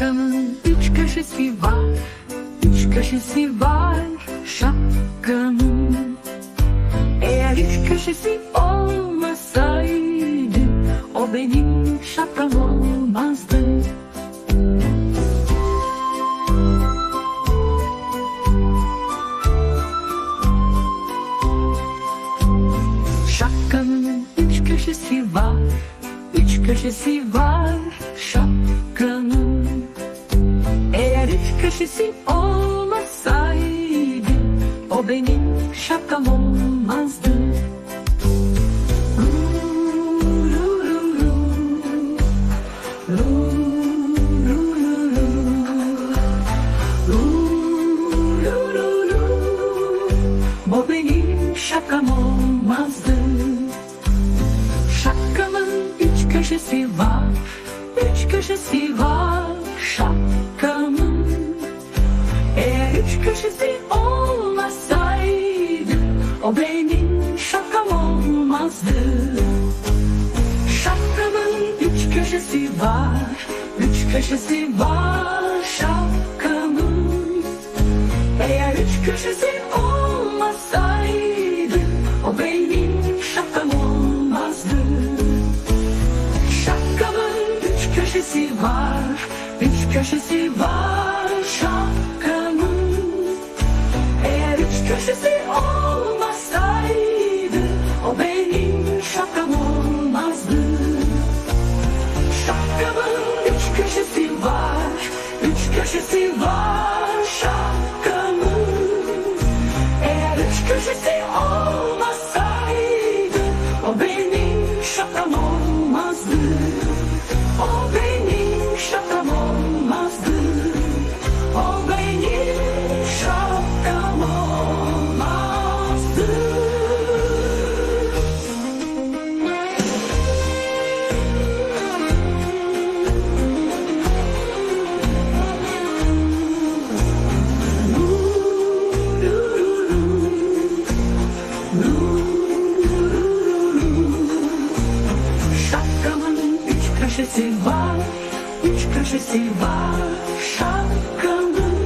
Şapkamın üç köşesi var, üç köşesi var şapkamın. Eğer üç köşesi olmasaydı, o benim şapkam olmazdı. Şapkamın üç köşesi var, üç köşesi var şapkamın. Köşesi olmasaydı, o benim şapkam olmazdı. Bu benim şapkam olmazdı. Şapkamın üç köşesi var, üç köşesi var üç köşesi olmasaydı, o benim şapkam olmazdı. Şapkamın üç köşesi var, üç köşesi var şapkamın. Eğer üç köşesi olmasaydı O benim şapkam olmazdı Şapkamın üç köşesi var Üç köşesi var üç köşesi Şapkamın üç köşesi var, üç köşesi var şapkamın.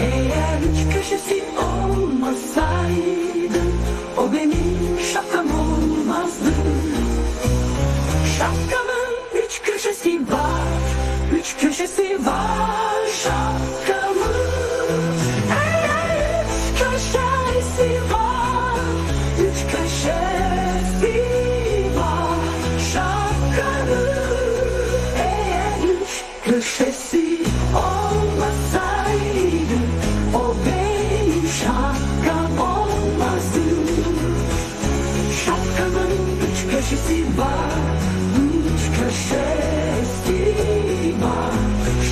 Eğer üç köşesi olmasaydı, o benim şapkam olmazdı. Şapkamın üç köşesi var, üç köşesi var şapkamın. Köşesi olmasaydı, o benim şapkam olmazdı. Şapkamın üç köşesi var, üç köşesi var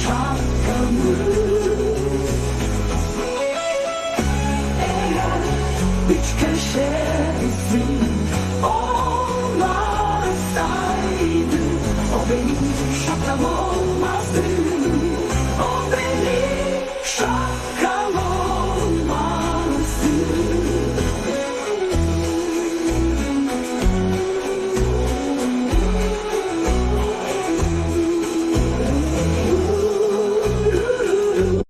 şapkamın. Eğer üç köşesi olmasaydı, o benim şapkam olmazdı. I'll see you.